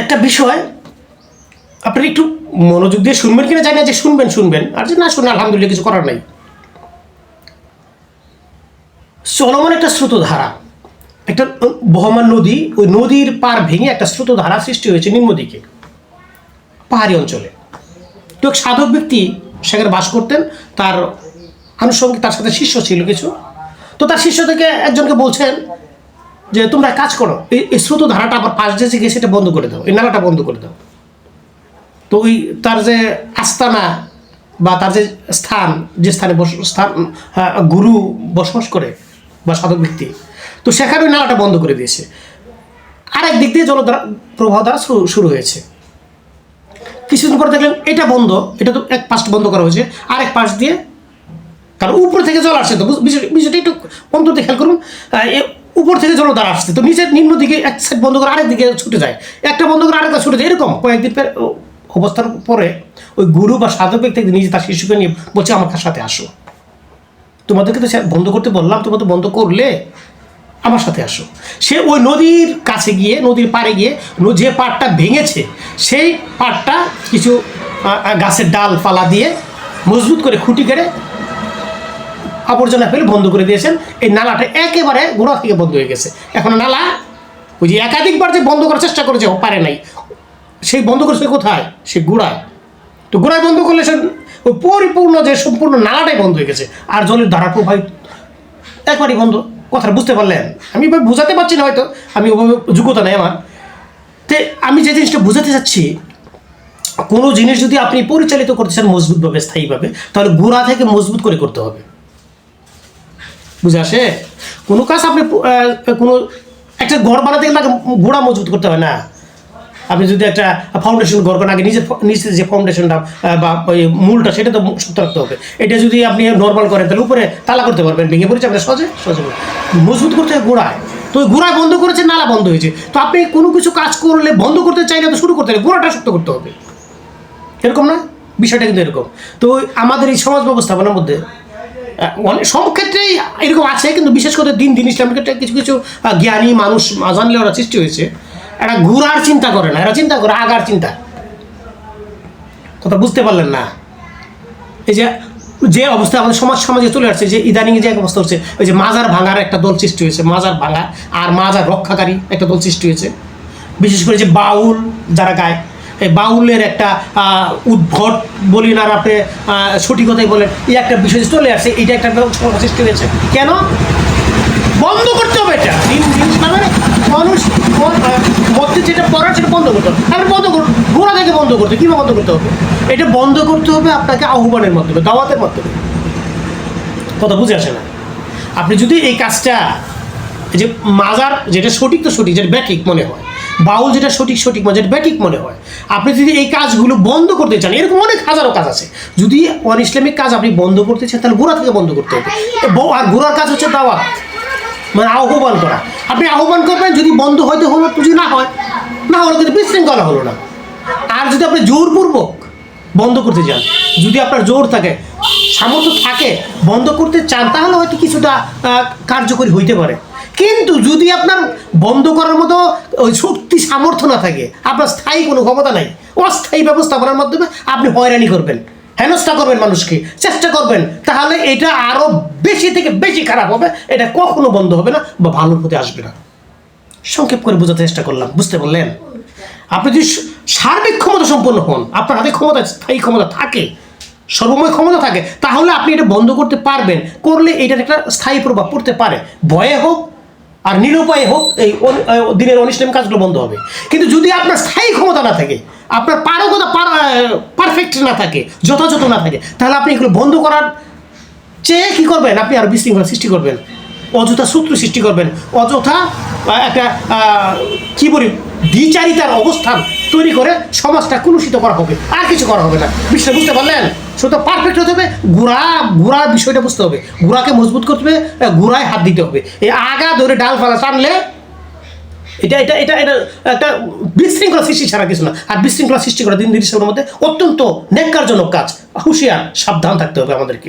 একটা বিষয় আপনি একটু মনোযোগ দিয়ে শুনবেন কিনা জানি না যে শুনবেন শুনবেন। আর যে না শুনে আলহামদুলিল্লাহ কিছু করার নাই। চলমান একটা স্রোতধারা, একটা বহমান নদী, ওই নদীর পার ভেঙে একটা স্রোতধারা সৃষ্টি হয়েছে নিম্নদিকে পাহাড়ি অঞ্চলে। তো এক সাধক ব্যক্তি সেখানে বাস করতেন, তার আনুষঙ্গিক তার সাথে শিষ্য ছিল কিছু। তো তার শিষ্য থেকে একজনকে বলছেন যে তোমরা এক কাজ করো এই স্রোত ধারাটা আবার পাশ দিয়ে গিয়ে সেটা বন্ধ করে দাও এই নালাটা বন্ধ করে দাও। তো ওই তার যে আস্তানা বা তার যে স্থান যে স্থানে বস স্থান আহ, গুরু বসবাস করে বা সাধক ব্যক্তি তো সেখানে ওই নালাটা বন্ধ করে দিয়েছে। আরেক দিক দিয়ে জলধারা প্রবাহ দ্বারা শুরু শুরু হয়েছে। কিছুদিন পরে দেখলেন এটা বন্ধ এটা তো এক পাশ বন্ধ করা হয়েছে আরেক পাশ দিয়ে কারণ উপর থেকে জল আসছে তো বিষয়টা একটু অন্তত খেয়াল করুন উপর থেকে জল দ্বারা আসছে। তো নিচের নিম্ন দিকে এক সাইড বন্ধ করে আরেক দিকে ছুটে যায়। একটা বন্ধ করে আরেকটা ছুটে যায়, এরকম। কয়েকদিন অবস্থার পরে ওই গুরু বা সাধক ব্যক্তি নিজে তার শিশুকে নিয়ে বলছে, আমার সাথে আসো? তোমাদেরকে তো বন্ধ করতে বললাম, তোমরা তো বন্ধ করলে আমার সাথে আসো। সে ওই নদীর কাছে গিয়ে, নদীর পাড়ে গিয়ে যে পাড়টা ভেঙেছে, সেই পাড়টা কিছু গাছের ডাল পালা দিয়ে মজবুত করে খুঁটি কেড়ে আবর্জনা ফেলে বন্ধ করে দিয়েছেন। এই নালাটা একেবারে গোড়া থেকে বন্ধ হয়ে গেছে। এখন নালা ওই যে একাধিকবার যে বন্ধ করার চেষ্টা করেছে পারে নাই। সেই বন্ধ করেছে কোথায়? সে গোড়ায়। তো গোড়ায় বন্ধ করলে সে ওই পরিপূর্ণ যে সম্পূর্ণ নালাটাই বন্ধ হয়ে গেছে। আর জলের ধারা প্রবাহিত একবারই বন্ধ। কথাটা বুঝতে পারলেন? আমি বোঝাতে পারছি না হয়তো। আমি ওভাবে যোগ্যতা নেই আমার। তে আমি যে জিনিসটা বোঝাতে চাচ্ছি, কোনো জিনিস যদি আপনি পরিচালিত করতে চান মজবুতভাবে, স্থায়ীভাবে, তাহলে গোড়া থেকে মজবুত করে করতে হবে। বুঝে আসে? কোনো কাজ আপনি কোনো, একটা ঘর বানাতে গেলে গোড়া মজবুত করতে হয় না। আপনি যদি একটা ফাউন্ডেশন ঘর করেন, আগে নিজের নিচে যে ফাউন্ডেশনটা বা ওই মূলটা, সেটা তো শক্ত রাখতে হবে। এটা যদি আপনি নর্মাল করেন, তাহলে উপরে তালা করতে পারবেন, ভেঙে পড়েছে, আপনার সহজে সহজে মজবুত করতে হয় গোড়ায় তো ওই গোড়ায় বন্ধ করেছে, নালা বন্ধ হয়েছে। তো আপনি কোনো কিছু কাজ করলে, বন্ধ করতে চাইলে তো শুরু করতে হবে গোড়াটা শক্ত করতে হবে। এরকম না? বিষয়টা কিন্তু এরকম। তো আমাদের এই সমাজ ব্যবস্থাপনার মধ্যে অনেক সব ক্ষেত্রেই এরকম আছে, কিন্তু বিশেষ করে দিন দিন ইসলামের ক্ষেত্রে কিছু কিছু জ্ঞানী মানুষ জানলে ওরা সৃষ্টি হয়েছে। এরা ঘুরার চিন্তা করে না, এরা চিন্তা করে আগার চিন্তা। কথা বুঝতে পারলেন না? এই যে যে অবস্থা আমাদের সমাজ সমাজে চলে আসছে, যে ইদানিং যে এক অবস্থা হচ্ছে, ওই যে মাজার ভাঙার একটা দল সৃষ্টি হয়েছে, মাজার ভাঙা, আর মাজার রক্ষাকারী একটা দল সৃষ্টি হয়েছে। বিশেষ করে যে বাউল যারা গায় বাউলের একটা উদ্ভট বলি না আপনি সঠিকতাই বলেন এই একটা বিষয় চলে আসছে, এটা একটা সৃষ্টি হয়েছে। কেন? বন্ধ করতে হবে এটা। মানে মানুষ মধ্যে যেটা পড়ার সেটা বন্ধ করতে হবে। আপনি বন্ধ করুন, গোড়া থেকে বন্ধ করতে কীভাবে বন্ধ করতে হবে? এটা বন্ধ করতে হবে আপনাকে আহ্বানের মাধ্যমে, দাওয়াতের মাধ্যমে। কথা বুঝে আসে না। আপনি যদি এই কাজটা যে মাজার, যেটা সঠিক তো সঠিক, যেটা ব্যাঠিক মনে হয় বাউল যেটা সঠিক সঠিক মানে যেটা ব্যাঠিক মনে হয়। আপনি যদি এই কাজগুলো বন্ধ করতে চান, এরকম অনেক হাজারো কাজ আছে। যদি অন ইসলামিক কাজ আপনি বন্ধ করতে চান, তাহলে গোড়া থেকে বন্ধ করতে হবে। আর গোড়ার কাজ হচ্ছে দাওয়াত। মানে আহ্বান করা। আপনি আহ্বান করবেন, যদি বন্ধ হয়তো হলো, যদি না হয়, না হলো কিন্তু বিশৃঙ্খলা হলো না। আর যদি আপনি জোরপূর্বক বন্ধ করতে চান, যদি আপনার জোর থাকে, সামর্থ্য থাকে, বন্ধ করতে চান, তাহলে হয়তো কিছুটা কার্যকরী হইতে পারে। কিন্তু যদি আপনার বন্ধ করার মতো ওই শক্তি সামর্থ্য না থাকে, আপনার স্থায়ী কোনো ক্ষমতা নাই, অস্থায়ী ব্যবস্থাপনার মাধ্যমে আপনি হয়রানি করবেন, হেনস্থা করবেন মানুষকে, চেষ্টা করবেন, তাহলে এটা আরও বেশি থেকে বেশি খারাপ হবে, এটা কখনো বন্ধ হবে না বা ভালোর প্রতি আসবে না। সংক্ষেপ করে বোঝাতে চেষ্টা করলাম, বুঝতে পারলেন? আপনি যদি সার্বিক ক্ষমতা সম্পন্ন হন, আপনার হাতে ক্ষমতা, স্থায়ী ক্ষমতা থাকে, সর্বময় ক্ষমতা থাকে, তাহলে আপনি এটা বন্ধ করতে পারবেন, করলে এটার একটা স্থায়ী প্রভাব পড়তে পারে। ভয়ে হোক আর নিরুপায় হোক, এই দিনের অনিষ্টাম কাজগুলো বন্ধ হবে। কিন্তু যদি আপনার স্থায়ী ক্ষমতা না থাকে, আপনার পারকতা পারফেক্ট না থাকে, যথাযথ না থাকে, তাহলে আপনি এগুলো বন্ধ করার চেয়ে কী করবেন? আপনি আর বিশৃঙ্খলা সৃষ্টি করবেন। অযথা শত্রু সৃষ্টি করবেন। অযথা একটা কি বলি দ্বিচারিতার অবস্থান তৈরি করে সমাজটা কলুষিত করা হবে। আর কিছু করা হবে না। বিষয়টা বুঝতে পারলেন? সেটা পারফেক্ট হতে হবে। গুড়া, গুড়ার বিষয়টা বুঝতে হবে। গুড়াকে মজবুত করতে হবে গুড়ায় হাত দিতে হবে। এই আগা ধরে ডাল ফালা টানলে এটা এটা এটা এটা, একটা বিশৃঙ্খলা সৃষ্টি ছাড়া কিছু না। আর বিশৃঙ্খলা সৃষ্টি করা দিন দিন মধ্যে অত্যন্ত নেককারজনক কাজ। হুঁশিয়ার, সাবধান থাকতে হবে আমাদেরকে।